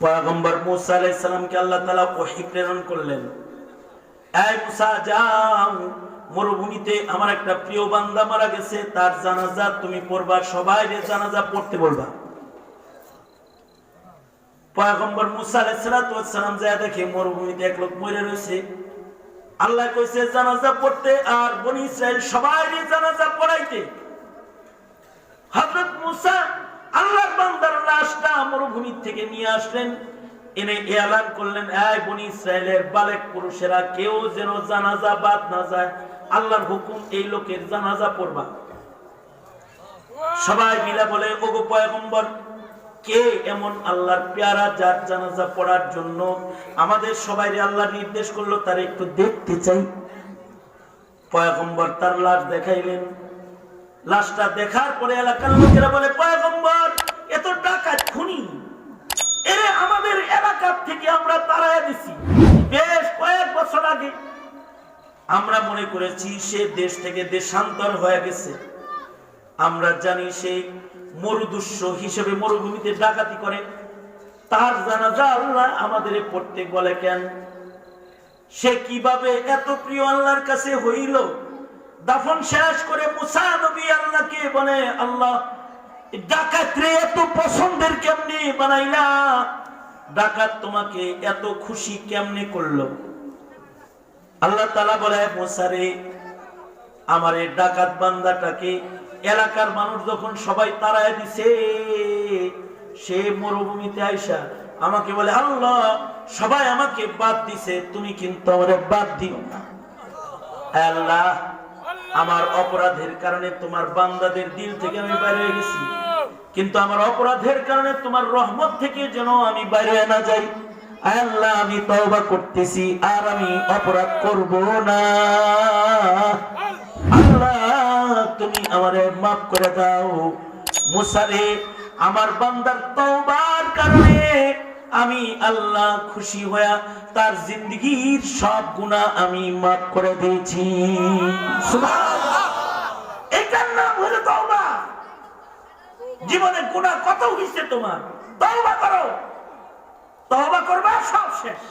পয়গম্বর মুসা আলাইহিস সালামকে আল্লাহ তাআলা ওহী প্রেরণ করলেন। মরুভূমিতে আমার একটা প্রিয় বান্দা মারা গেছে। তার জানাজা তুমি পড়বা, সবাই জানাজা পড়তে বলবা। পয়গম্বর মুসা আলাইহিস সালাম যায় দেখে মরুভূমিতে এক লোক মরে রয়েছে। আল্লাহ কইছে, জানাজা পড়তে আর বনি ইসরাইল সবাই জানাজা পড়াইতে। হযরত মুসা লাশটা মরুভূমি থেকে নিয়ে আসলেন। এনে এলান করলেন, এই বনি ইসরায়েলের বালেক পুরুষেরা, কেউ যেন জানাজা বাদ না যায়। আল্লাহর হুকুম, এই লোকের জানাজা পড়বা। সবাই মিলা বলে, ওগো পয়গম্বর, কে এমন আল্লাহর পেয়ারা যার জানাজা পড়ার জন্য আমাদের সবাই আল্লাহ নির্দেশ করল, তার একটু দেখতে চাই? পয়গম্বর তার লাশ দেখাইলেন। লাশটা দেখার পরে এলাকার লোকেরা বলে, পয়গম্বর আমরা মনে করেছি সে দেশ থেকে দেশান্তর হয়ে গেছে। আমরা জানি সে মরুদুষ্য হিসেবে মরুভূমিতে ডাকাতি করে। তার জানাজা আল্লাহ আমাদের পড়তে বলে কেন? সে কীভাবে এত প্রিয় আল্লাহর কাছে হইল? দাফন শেষ করে মুসা নবী আল্লাহকে বলে, আল্লাহ ডাকাত রে এত পছন্দের কেমনে বানাইলা? ডাকাত তোমাকে এত খুশি কেমনে করল? আল্লাহ তালা বলে মোসারে আমার এই ডাকাত বান্দাটাকে এলাকার মানুষ যখন সবাই তাড়ায় দিছে, সে মরুভূমিতে আইসা আমাকে বলে, আল্লাহ, সবাই আমাকে বাদ দিছে, তুমি কিন্তু আমার বাদ দিও না। আল্লাহ, আমার অপরাধের কারণে তোমার বান্দাদের দিল থেকে আমি বাইরে গেছি। কিন্তু আমার অপরাধের কারণে তোমার রহমত থেকে যেন আমি বাইরে না যাই। আল্লাহ, আমি তওবা করতেছি আর আমি অপরাধ করব না। আল্লাহ, তুমি আমারে মাফ করে দাও। মুসারে, আমার বান্দার তওবার কারণে আমি আল্লাহ খুশি হইয়া তার জিন্দগির সব গুনাহ আমি মাফ করে দিয়েছি। সুবহানাল্লাহ। এটার নাম হলো তওবা। জীবনে গুনাহ কত হইছে তোমার? তওবা করো। তওবা করবা সব শেষ।